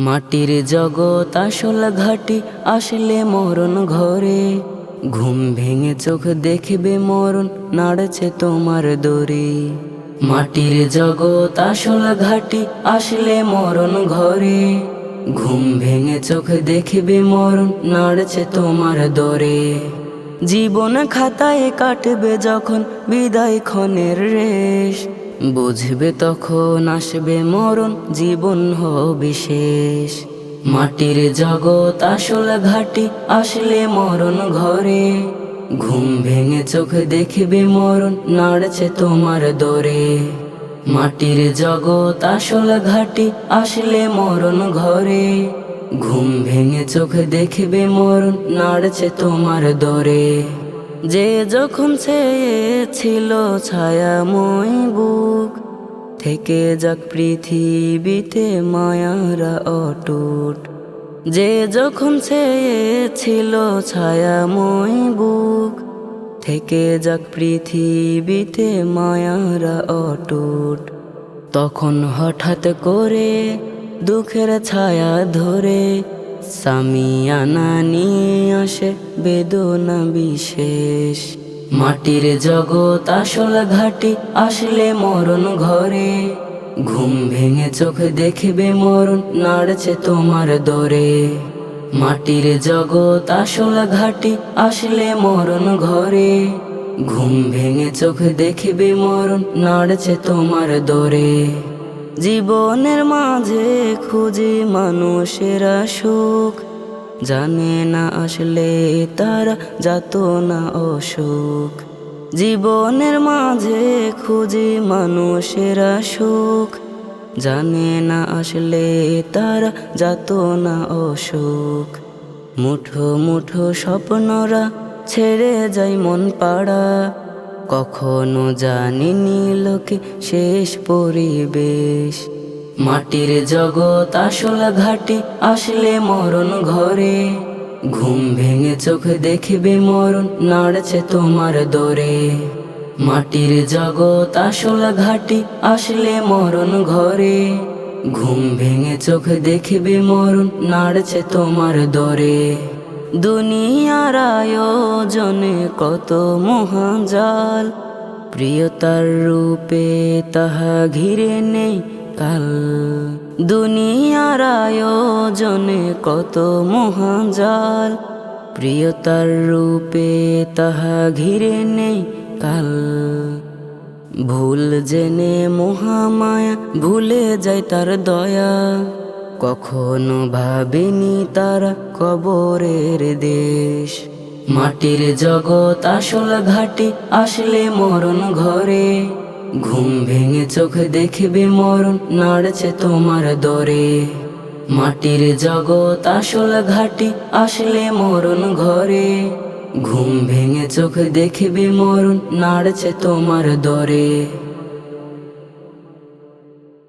মাটির জগৎ আসল ঘাটি আসলে মরণ ঘরে। ঘুম ভেঙে চোখ দেখবে মরণ, নাড়ছে তোমার দরে। মাটির জগৎ আসল ঘাটি আসলে মরণ ঘরে। ঘুম ভেঙে চোখ দেখবে মরণ, নাড়ছে তোমার দরে। জীবন খাতায় কাটবে যখন বিদায় ক্ষণের রেশ। বুঝবে তখন আসবে মরণ, জীবন হবে শেষ। মাটির জগৎ আসল ঘাটি, আসলে মরণ ঘরে। ঘুম ভেঙে চোখ দেখবে মরণ, নাড়ছে তোমার দরে। মাটির জগৎ আসল ঘাটি, আসলে মরণ ঘরে। ঘুম ভেঙে চোখ দেখবে মরণ, নাড়ছে তোমার দরে। যে যখন ছিল ছায়াময় বুক, থেকে যাক পৃথিবীতে মায়ারা অটুট। যে যখন ছিল ছায়াময় বুক, থেকে যাক পৃথিবীতে মায়ারা অটুট। তখন হঠাৎ করে দুঃখের ছায়া ধরে সামিয়ানা নিয়ে আসে বেদনা বিশেষ। মাটির জগৎ আসল ঘাটি, আসলে মরণ ঘরে। ঘুম ভেঙে চোখ দেখবে মরণ, নাড়ছে তোমার দরে। মাটির জগৎ আসল ঘাটি, আসলে মরণ ঘরে। ঘুম ভেঙে চোখ দেখবে মরণ, নাড়ছে তোমার দরে। জীবনের মাঝে খুঁজি মানুষেরা সুখ। জানে না আসলে তারা যাত না অসুখ। জীবনের মাঝে খুঁজি মানুষেরা সুখ। জানে না আসলে তারা যাত না অসুখ। মুঠো মুঠো স্বপ্নরা ছেড়ে যায় মন পাড়া। কখনো জানিনি লোকে শেষ পরিবেশ। মাটির জগৎ আসল ঘাটি আসলে মরণ ঘরে। ঘুম ভেঙে চোখ দেখবে মরণ নাড়ছে তোমার দরে। মাটির জগৎ আসল ঘাটি আসলে মরণ ঘরে। ঘুম ভেঙে চোখ দেখবে মরণ নাড়ছে তোমার দরে। দুনিয়ার আয়োজনে কত মহাজাল প্রিয়তার রূপে তাহা ঘিরে নেই কাল। দুনিয়ার আয়োজনে কত মহাজাল প্রিয়তার রূপে তাহা ঘিরে নেই কাল। ভুল জেনে মহামায়া ভুলে যায় তার দয়া। কখনো ভাবেনি তারা কবরের দেশ। মাটির জগৎ, আসল ঘাটি, আসলে মরণ ঘরে। ঘুম ভেঙে চোখ দেখবে মরণ, নাড়ছে তোমার দরে। মাটির জগৎ, আসল ঘাটি, আসলে মরণ ঘরে। ঘুম ভেঙে চোখ দেখবে মরণ, নাড়ছে তোমার দরে।